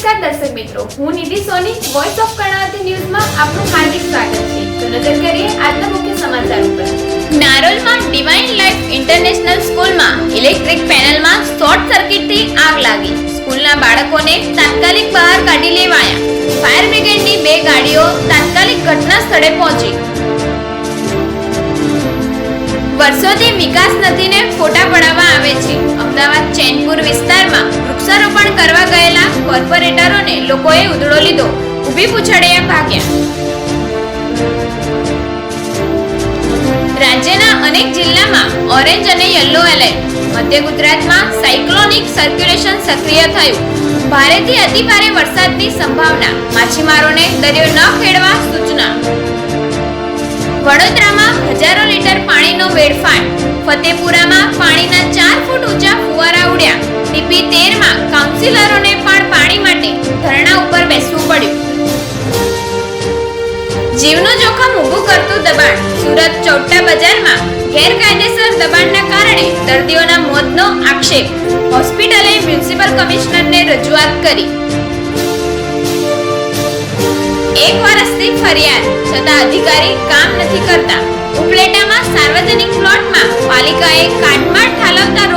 દર્શક મિત્રો, હું નિધિ સોની વોઇસ ઓફ કર્ણાવતી ન્યૂઝમાં આપનું હાર્દિક સ્વાગત છે. તો નજર કરીએ આજના મુખ્ય સમાચાર ઉપર. નારોલમાં ડિવાઇન લાઈફ ઇન્ટરનેશનલ સ્કૂલમાં ઇલેક્ટ્રિક પેનલમાં શોર્ટ સર્કિટથી આગ લાગી. સ્કૂલના બાળકોને તાત્કાલિક બહાર કાઢી લેવાયા. ફાયર બ્રિગેડની બે ગાડીઓ તાત્કાલિક ઘટના સ્થળે પહોંચી. વર્ષોથી વિકાસ નદીને ફોટા પડાવવા આવે છે. અમદાવાદ ચેનપુર વિસ્તારમાં કોર્પોરેટરોને લોકોએ ઉધડો લીધો. ઊભી પૂછડીએ ભાગ્યા. રાજ્યના અનેક જિલ્લામાં ઓરેન્જ અને યલો એલર્ટ. મધ્ય ગુજરાતમાં સાયક્લોનિક સર્ક્યુલેશન સક્રિય થયું. ભારેથી અતિભારે વરસાદની સંભાવના. માછીમારોને દરિયો ન ખેડવા સૂચના. વડોદરામાં હજારો લીટર પાણીનો વેડફાટ. ફતેપુરામાં પાણીના ચાર ફૂટ ઊંચા ફુવારા ઉડ્યા. ટીપી તેરમાં કાઉન્સિલરોને ધરણા ઉપર બેસવું પડ્યું. જીવનું જોખમ ઊભું કરતું દબાણ સુરત ચોટા બજારમાં ગેરકાયદેસર દબાણના કારણે દર્દીઓના મોતનો આક્ષેપ હોસ્પિટલે મ્યુનિસિપલ કમિશનરને રજૂઆત કરી. એક વર્ષથી ફરિયાદ, છતાં અધિકારી કામ નથી કરતા. ઉપલેટામાં સાર્વજનિક પ્લોટમાં પાલિકાએ કાટમાળ ઠાલવતા